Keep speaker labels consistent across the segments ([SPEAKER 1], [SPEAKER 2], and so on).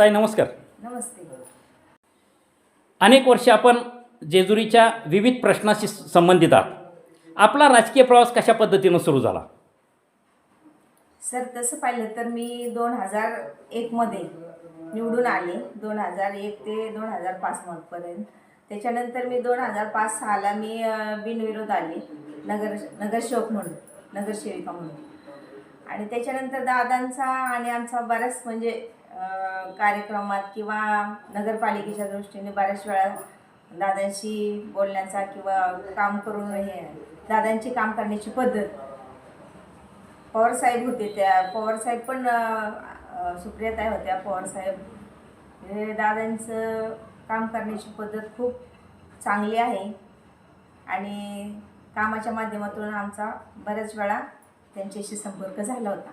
[SPEAKER 1] ताई नमस्कार.
[SPEAKER 2] नमस्ते.
[SPEAKER 1] अनेक वर्ष आपण जेजुरीच्या विविध प्रश्नाशी संबंधित आहात. आपला राजकीय प्रवास कशा पद्धतीनं सुरू झाला?
[SPEAKER 2] सर तसं पाहिलं तर मी दोन हजार एकमध्ये निवडून आले. दोन हजार एक ते दोन हजार पाचपर्यंत त्याच्यानंतर मी दोन हजार पाच सहाला मी बिनविरोध आले. नगर नगरसेवक म्हणून नगरसेविका म्हणून. आणि त्याच्यानंतर दादांचा आणि आमचा बऱ्याच म्हणजे कार्यक्रमात किंवा नगरपालिकेच्या दृष्टीने बऱ्याच वेळा दादांशी बोलण्याचा किंवा काम करून हे दादांची काम करण्याची पद्धत. पवार साहेब होते त्या पवार साहेब पण अ, सुप्रियाताई होत्या पवार साहेब. हे दादांचं काम करण्याची पद्धत खूप चांगली आहे. आणि कामाच्या माध्यमातून आमचा बऱ्याच वेळा त्यांच्याशी संपर्क झाला होता.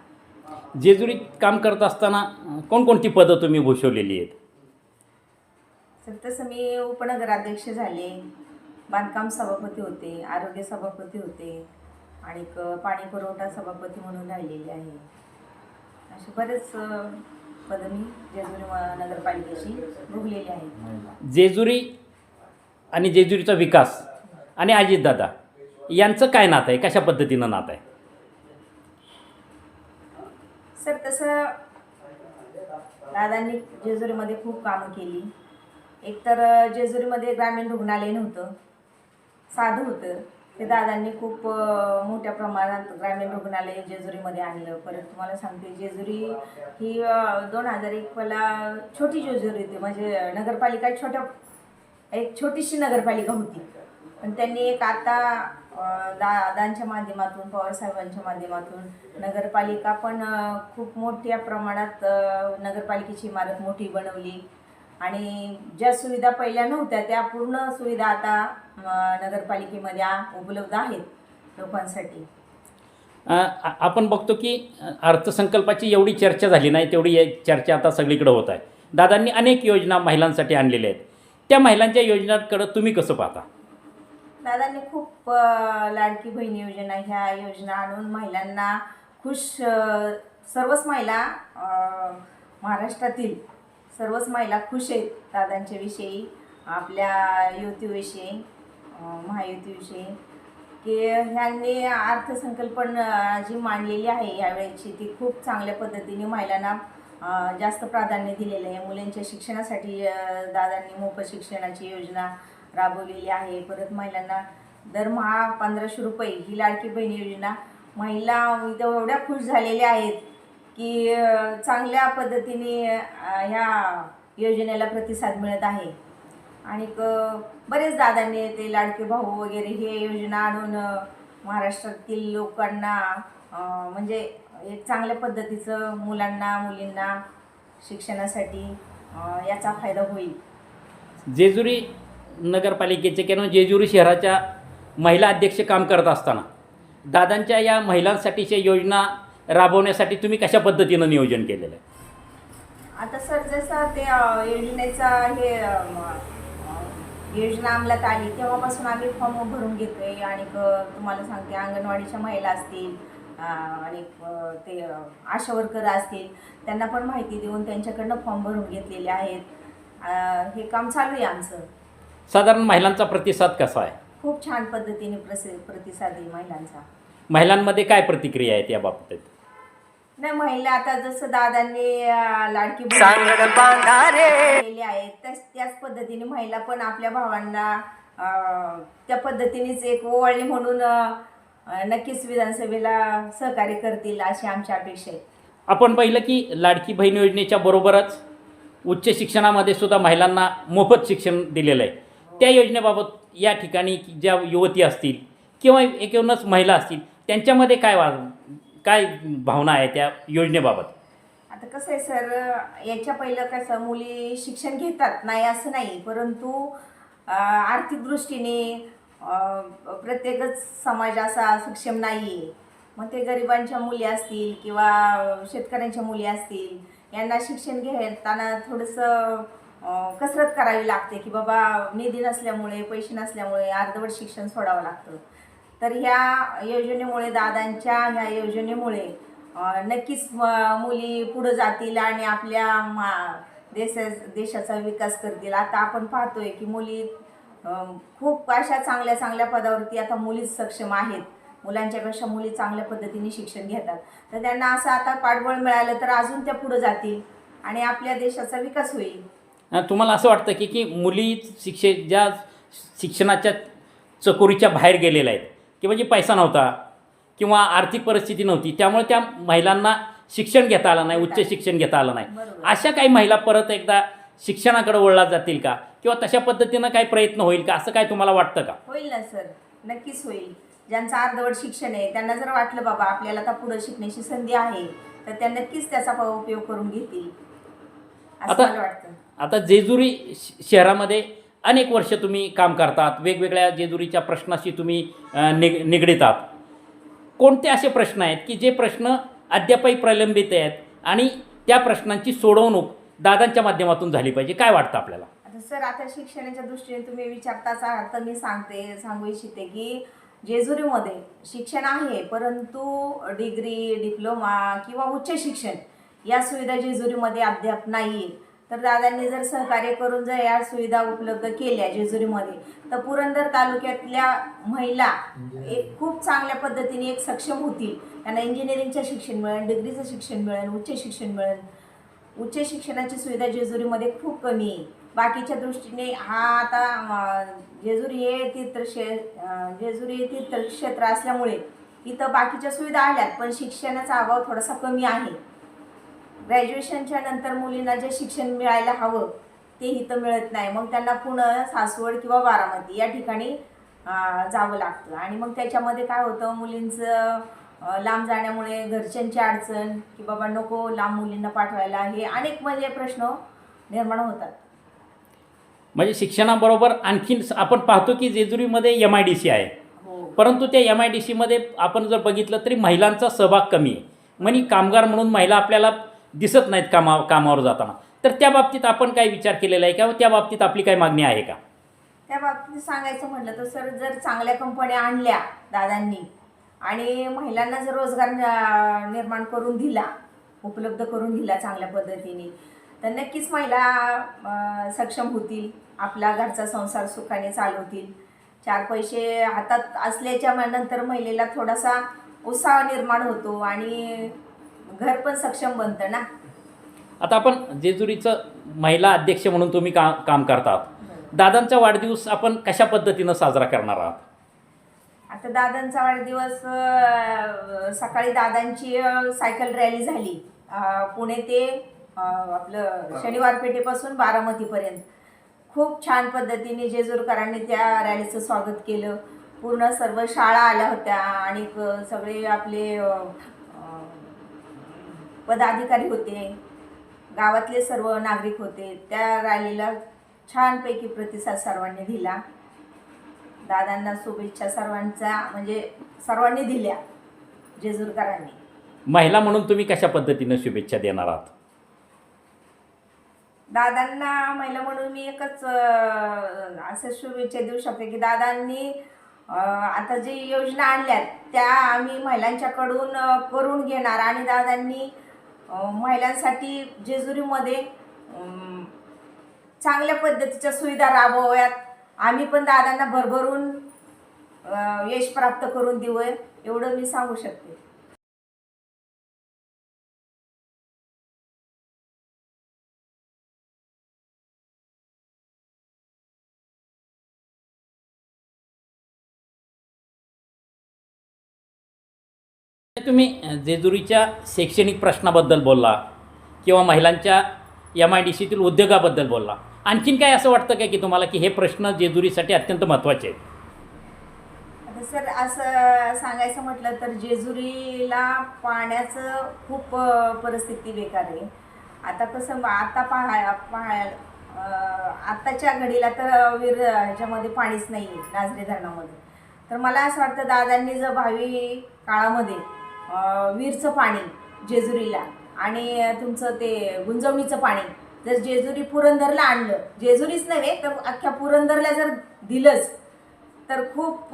[SPEAKER 1] जेजुरीत काम करत असताना कोणकोणती पदं तुम्ही भूषवलेली आहेत?
[SPEAKER 2] तर तसं मी उपनगराध्यक्ष झाले बांधकाम सभापती होते आरोग्य सभापती होते आणि पाणी पुरवठा सभापती म्हणून राहिलेले आहे. असे बरेच पदं मी जेजुरी नगरपालिकेशी भोगलेली आहेत.
[SPEAKER 1] जेजुरी आणि जेजुरीचा विकास आणि अजितदादा यांचं काय नातं आहे? कशा पद्धतीनं नातं आहे?
[SPEAKER 2] सर तसं दादांनी जेजुरीमध्ये खूप कामं केली. एकतर जेजुरीमध्ये ग्रामीण रुग्णालय नव्हतं साधं होतं. ते दादांनी खूप मोठ्या प्रमाणात ग्रामीण रुग्णालय जेजुरीमध्ये आणलं. परत तुम्हाला सांगते जेजुरी ही दोन हजार एकला छोटी जेजुरी होती. म्हणजे नगरपालिका छोट्या एक छोटीशी नगरपालिका होती. पण त्यांनी एक आता दादांच्या माध्यमातून पवारसाहेबांच्या माध्यमातून नगरपालिका पण खूप मोठ्या प्रमाणात नगरपालिकेची इमारत मोठी बनवली. आणि ज्या सुविधा पहिल्या नव्हत्या त्या पूर्ण सुविधा आता नगरपालिकेमध्ये उपलब्ध आहेत लोकांसाठी.
[SPEAKER 1] आपण बघतो की अर्थसंकल्पाची एवढी चर्चा झाली नाही तेवढी चर्चा आता सगळीकडे होत आहे. दादांनी अनेक योजना महिलांसाठी आणलेल्या आहेत. त्या महिलांच्या योजनांकडं तुम्ही कसं पाहता?
[SPEAKER 2] दादांनी खूप लाडकी बहीण योजना ह्या योजना आणून महिलांना खुश सर्वच महिला महाराष्ट्रातील सर्वच महिला खुश आहेत दादांच्या विषयी आपल्या युतीविषयी महायुतीविषयी. की ह्यांनी अर्थसंकल्पना जी मांडलेली आहे यावेळेची. ती खूप चांगल्या पद्धतीने महिलांना जास्त प्राधान्य दिलेलं आहे. मुलांच्या शिक्षणासाठी दादांनी मोफत शिक्षणाची योजना राबवलेली आहे. परत महिलांना दरमहा पंधराशे रुपये ही लाडकी बहीण योजना महिला इथं एवढ्या खुश झालेल्या आहेत की चांगल्या पद्धतीने ह्या योजनेला प्रतिसाद मिळत आहे. आणि बरेच दादांनी ते लाडके भाऊ वगैरे हे योजना आणून महाराष्ट्रातील लोकांना म्हणजे एक चांगल्या पद्धतीचं मुलांना मुलींना शिक्षणासाठी याचा फायदा होईल.
[SPEAKER 1] जेजुरी नगरपालिकेचे किंवा जेजुरी शहराच्या महिला अध्यक्ष काम करत असताना दादांच्या या महिलांसाठीच्या योजना राबवण्यासाठी तुम्ही कशा पद्धतीनं नियोजन केलेलं आहे?
[SPEAKER 2] आता सर जसं ते योजनेचा हे योजना अंमलात आली तेव्हापासून आम्ही फॉर्म भरून घेतोय आणि क- तुम्हाला सांगते अंगणवाडीच्या महिला असतील आणि ते आशा वर्कर असतील त्यांना पण माहिती देऊन त्यांच्याकडनं फॉर्म भरून घेतलेले आहेत. हे काम चालू आहे आमचं.
[SPEAKER 1] साधारण महिलांचा प्रतिसाद कसा आहे?
[SPEAKER 2] खूप छान पद्धतीने प्रसि प्रतिसाद आहे महिलांचा.
[SPEAKER 1] महिलांमध्ये काय प्रतिक्रिया आहेत या बाबतीत?
[SPEAKER 2] नाही महिला आता जसं दादांनी अं, लाडकी बहीण केलेली आहे त्याच त्याच पद्धतीने महिला पण आपल्या भावांना अं, त्या पद्धतीनेच एक ओवाळणी म्हणून अं, नक्कीच विधानसभेला सहकार्य करतील अशी आमची अपेक्षा आहे.
[SPEAKER 1] आपण पाहिलं की लाडकी बहीण योजनेच्या बरोबरच उच्च शिक्षणामध्ये सुद्धा महिलांना मोफत शिक्षण दिलेलं आहे. त्या योजनेबाबत या ठिकाणी ज्या युवती असतील किंवा एकूणच महिला असतील त्यांच्यामध्ये काय वा काय भावना आहे त्या योजनेबाबत?
[SPEAKER 2] आता कसं आहे सर याच्या पहिलं कसं मुली शिक्षण घेतात नाही असं नाही परंतु आर्थिक दृष्टीने प्रत्येकच समाज असा सक्षम नाही आहे मग ते गरिबांच्या मुली असतील किंवा शेतकऱ्यांच्या मुली असतील यांना शिक्षण घेताना थोडंसं कसरत करावी लागते की बाबा निधी नसल्यामुळे पैसे नसल्यामुळे अर्धवट शिक्षण सोडावं लागतं. तर ह्या योजनेमुळे दादांच्या ह्या योजनेमुळे नक्कीच मुली पुढं जातील आणि आपल्या मा देशा देशाचा विकास करतील. आता आपण पाहतोय की मुली खूप अशा चांगल्या चांगल्या पदावरती आता मुलीच सक्षम आहेत. मुलांच्यापेक्षा मुली चांगल्या पद्धतीने शिक्षण घेतात. तर त्यांना असं आता पाठबळ मिळालं तर अजून त्या पुढं जातील आणि आपल्या देशाचा विकास होईल.
[SPEAKER 1] तुम्हाला असं वाटतं की की मुली शिक्षे ज्या शिक्षणाच्या चकोरीच्या बाहेर गेलेल्या आहेत की म्हणजे पैसा नव्हता किंवा आर्थिक परिस्थिती नव्हती त्यामुळे त्या महिलांना शिक्षण घेता आलं नाही उच्च शिक्षण घेता आलं नाही. अशा काही महिला परत एकदा शिक्षणाकडे वळला जातील का? किंवा तशा पद्धतीनं काही प्रयत्न होईल का? असं काय तुम्हाला वाटतं का?
[SPEAKER 2] होईल ना सर. नक्कीच होईल. ज्यांचं अर्धवट शिक्षण आहे त्यांना जर वाटलं बाबा आपल्याला आता पुढे शिकण्याची संधी आहे तर त्या नक्कीच त्याचा उपयोग करून घेतील. असं
[SPEAKER 1] आता-
[SPEAKER 2] मला वाटतं.
[SPEAKER 1] आता जेजुरी श- शहरामध्ये अनेक वर्ष तुम्ही काम करतात. वेगवेगळ्या जेजुरीच्या प्रश्नाशी तुम्ही निग निगडीत आहात कोणते असे प्रश्न आहेत की जे प्रश्न अद्यापही प्रलंबित आहेत आणि त्या प्रश्नांची सोडवणूक दादांच्या माध्यमातून झाली पाहिजे? काय वाटतं आपल्याला?
[SPEAKER 2] आता सर आता शिक्षणाच्या दृष्टीने तुम्ही विचारताच आहात. तर मी सांगते सांगू इच्छिते की जेजुरीमध्ये शिक्षण आहे परंतु डिग्री डिप्लोमा किंवा उच्च शिक्षण या सुविधा जेजुरीमध्ये अद्याप नाही तर दादांनी जर सहकार्य करून जर या सुविधा उपलब्ध केल्या जेजुरीमध्ये तर पुरंदर तालुक्यातल्या महिला एक खूप चांगल्या पद्धतीने एक सक्षम होतील. त्यांना इंजिनिअरिंगचं शिक्षण मिळेल डिग्रीचं शिक्षण मिळेल उच्च शिक्षण मिळेल. उच्च शिक्षणाची सुविधा जेजुरीमध्ये खूप कमी आहे. बाकीच्या दृष्टीने हा आता जेजुरी हे तीर्थक्षे जेजुरी हे तीर्थक्षेत्र असल्यामुळे इथं बाकीच्या सुविधा आल्यात पण शिक्षणाचा अभाव थोडासा कमी आहे. ग्रॅज्युएशनच्या नंतर मुलींना जे शिक्षण मिळायला हवं ते इथं मिळत नाही. मग त्यांना पुणे सासवड किंवा बारामती या ठिकाणी जावं लागतं. आणि मग त्याच्यामध्ये काय होतं मुलींचं लांब जाण्यामुळे घरच्यांची अडचण की बाबा नको लांब मुलींना पाठवायला हे अनेक म्हणजे प्रश्न निर्माण होतात.
[SPEAKER 1] म्हणजे शिक्षणाबरोबर आणखीन आपण पाहतो की जेजुरीमध्ये एम आय डी सी आहे.
[SPEAKER 2] हो.
[SPEAKER 1] परंतु त्या एम आय डी सीमध्ये आपण जर बघितलं तरी महिलांचा सहभाग कमी आहे. म्हणजे कामगार म्हणून महिला आपल्याला दिसत नाहीत कामा कामावर जाताना. तर त्या बाबतीत आपण काय विचार केलेला आहे का त्या बाबतीत आपली काय मागणी आहे का?
[SPEAKER 2] त्या बाबतीत सांगायचं म्हटलं तर सर जर चांगल्या कंपन्या आणल्या दादांनी आणि महिलांना जर रोजगार न- निर्माण करून दिला उपलब्ध करून दिला चांगल्या पद्धतीने तर नक्कीच महिला सक्षम होतील आपला घरचा संसार सुखाने चालवतील. चार पैसे हातात असल्याच्या नंतर महिलेला थोडासा उत्साह निर्माण होतो आणि घर पण सक्षम बनतं ना.
[SPEAKER 1] आता आपण जेजुरीचं महिला अध्यक्ष म्हणून तुम्ही का काम करतात. दादांचा वाढदिवस आपण कशा पद्धतीनं साजरा करणार आहात?
[SPEAKER 2] आता दादांचा वाढदिवस अं, सकाळी दादांची अं, सायकल रॅली झाली. अं, पुणे ते अं, आपलं शनिवार पेठेपासून बारामतीपर्यंत. खूप छान पद्धतीने जेजूरकरांनी त्या रॅलीचं स्वागत केलं. पूर्ण सर्व शाळा आल्या होत्या आणि क- सगळे आपले अं, पदाधिकारी होते गावातले सर्व नागरिक होते त्या रॅलीला छानपैकी प्रतिसाद सर्वांनी दिला. दादांना शुभेच्छा सर्वांचा म्हणजे सर्वांनी दिल्या जेजूरकरांनी.
[SPEAKER 1] महिला म्हणून तुम्ही कशा पद्धतीनं शुभेच्छा देणार आहात?
[SPEAKER 2] दादांना महिला म्हणून मी एकच अं, असं शुभेच्छा देऊ शकते की दादांनी अं, आता जी योजना आणल्यात त्या आम्ही महिलांच्याकडून अं, करून घेणार आणि दादांनी महिलांसाठी जेजुरीमध्ये चांगल्या पद्धतीच्या सुविधा राबवाव्यात. आम्ही पण दादांना भरभरून यश प्राप्त करून देऊ एवढं मी सांगू शकते.
[SPEAKER 1] तुम्ही जेजुरीच्या शैक्षणिक प्रश्नाबद्दल बोलला किंवा महिलांच्या एम आय डी सीतील उद्योगाबद्दल बोलला. आणखीन काय असं वाटतं का की तुम्हाला की हे प्रश्न जेजुरीसाठी अत्यंत महत्त्वाचे आहेत?
[SPEAKER 2] आता सर असं सांगायचं म्हटलं तर जेजुरीला पाण्याचं खूप अ, परिस्थिती बेकार आहे. आता कसं आता पाहा पाहा अ, आत्ताच्या घडीला तर वीर ह्याच्यामध्ये पाणीच नाही आहे नाझरे धरणामध्ये तर मला असं वाटतं दादांनी जर भावी काळामध्ये अ, वीरचं पाणी जेजुरीला आणि तुमचं ते गुंजवणीचं पाणी. जर जेजुरी पुरंदरला आणलं जेजुरीच नव्हे तर अख्ख्या पुरंदरला जर दिलंच तर खूप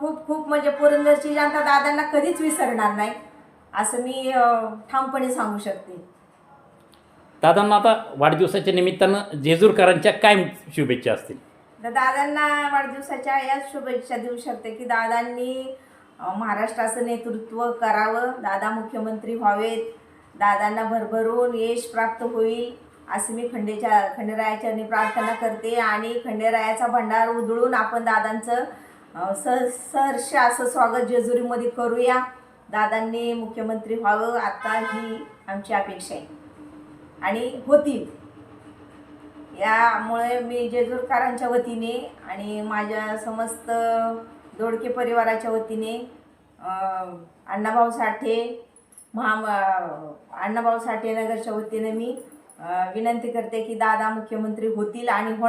[SPEAKER 2] खूप खूप म्हणजे पुरंदरची जनता दादांना कधीच विसरणार नाही असं मी ठामपणे सांगू शकते.
[SPEAKER 1] दादांना आता वाढदिवसाच्या निमित्तानं जेजूरकरांच्या काय शुभेच्छा असतील.
[SPEAKER 2] तर दादांना वाढदिवसाच्या याच शुभेच्छा देऊ शकते की दादांनी महाराष्ट्राचं नेतृत्व करावं दादा मुख्यमंत्री व्हावेत दादांना भरभरून यश प्राप्त होईल असं मी खंडेच्या खंडेरायाच्या प्रार्थना करते. आणि खंडेरायाचा भंडार उधळून आपण दादांचं स सहर्ष असं स्वागत जेजुरीमध्ये करूया. दादांनी मुख्यमंत्री व्हावं आता ही आमची अपेक्षा आहे. आणि होतील यामुळे मी जेजूरकारांच्या वतीने आणि माझ्या समस्त दोडके परिवाराच्या वतीने अण्णाभाऊ साठे महा अण्णाभाऊ साठे नगरच्या वतीने मी विनंती करते की दादा मुख्यमंत्री होतील आणि हो